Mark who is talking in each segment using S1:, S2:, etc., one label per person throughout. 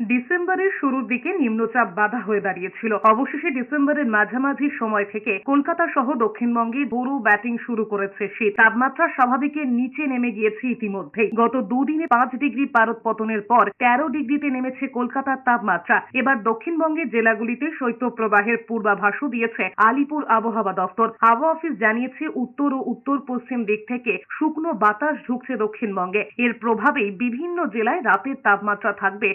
S1: ডিসেম্বরের শুরুর দিকে নিম্নচাপ বাধা হয়ে দাঁড়িয়েছিল। অবশেষে ডিসেম্বরের মাঝামাঝি সময় থেকে কলকাতা সহ দক্ষিণবঙ্গে বড় ব্যাটিং শুরু করেছে শীত। তাপমাত্রা স্বাভাবিকের নিচে নেমে গিয়েছে ইতিমধ্যেই। গত দুদিনে পাঁচ ডিগ্রি পারদ পতনের পর তেরো ডিগ্রিতে নেমেছে কলকাতার তাপমাত্রা। এবার দক্ষিণবঙ্গের জেলাগুলিতে শৈত্যপ্রবাহের পূর্বাভাসও দিয়েছে আলিপুর আবহাওয়া দফতর হাওয়া অফিস জানিয়েছে, উত্তর ও উত্তর পশ্চিম দিক থেকে শুকনো বাতাস ঢুকছে দক্ষিণবঙ্গে। এর প্রভাবেই বিভিন্ন জেলায় রাতের তাপমাত্রা থাকবে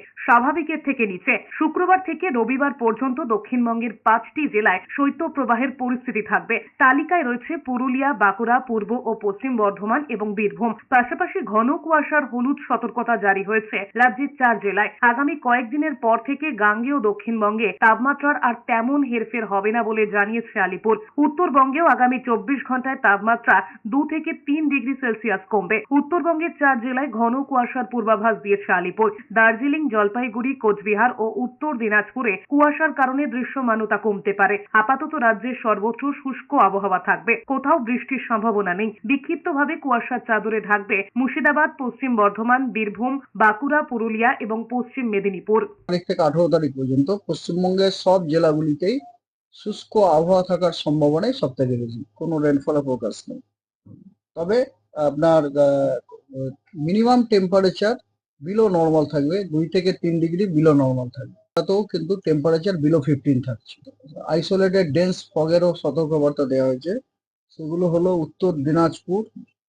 S1: স্বাভাবিকের থেকে নিচে। শুক্রবার থেকে রবিবার পর্যন্ত দক্ষিণবঙ্গের পাঁচটি জেলায় শৈত্যপ্রবাহের পরিস্থিতি থাকবে। তালিকায় রয়েছে পুরুলিয়া, বাঁকুড়া, পূর্ব ও পশ্চিম বর্ধমান এবং বীরভূম। পাশাপাশি ঘন কুয়াশার হলুদ সতর্কতা জারি হয়েছে রাজ্যের চার জেলায়। আগামী কয়েকদিনের পর থেকে গাঙ্গেয় দক্ষিণবঙ্গে তাপমাত্রার আর তেমন হেরফের হবে না বলে জানিয়েছে আলিপুর। উত্তরবঙ্গেও আগামী চব্বিশ ঘন্টায় তাপমাত্রা দু থেকে তিন ডিগ্রি সেলসিয়াস কমবে। উত্তরবঙ্গের চার জেলায় ঘন কুয়াশার পূর্বাভাস দিয়েছে আলিপুর। দার্জিলিং জলপাইগুড়ি কোচবিহার ও উত্তর দিনাজপুরে কুয়াশার কারণে দৃশ্যমানতা কমতে পারে। আপাতত রাজ্যের সর্বত্র শুষ্ক আবহাওয়া থাকবে। কোথাও বৃষ্টির সম্ভাবনা নেই। বিক্ষিপ্তভাবে কুয়াশার চাদরে ঢাকবে মুর্শিদাবাদ, পশ্চিম বর্ধমান, বীরভূম, বাঁকুড়া, পুরুলিয়া এবং পশ্চিম মেদিনীপুর।
S2: তারিখ থেকে আঠারো তারিখ পর্যন্ত পশ্চিমবঙ্গের সব জেলাগুলিতেই শুষ্ক আবহাওয়া থাকার সম্ভাবনাই সব থেকে বেশি। কোনো রেনফলের ফোকাস নেই। তবে আপনার মিনিমাম টেম্পারেচার বিলো নর্মাল থাকবে, দুই থেকে তিন ডিগ্রি বিলো নর্মাল থাকবে। তাতেও কিন্তু টেম্পারেচার বিলো ফিফটিন থাকছে। আইসোলেটেড ডেন্স ফগেরও সতর্কবার্তা দেওয়া হয়েছে। সেগুলো হলো উত্তর দিনাজপুর,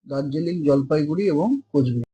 S2: দার্জিলিং, জলপাইগুড়ি এবং কোচবিহার।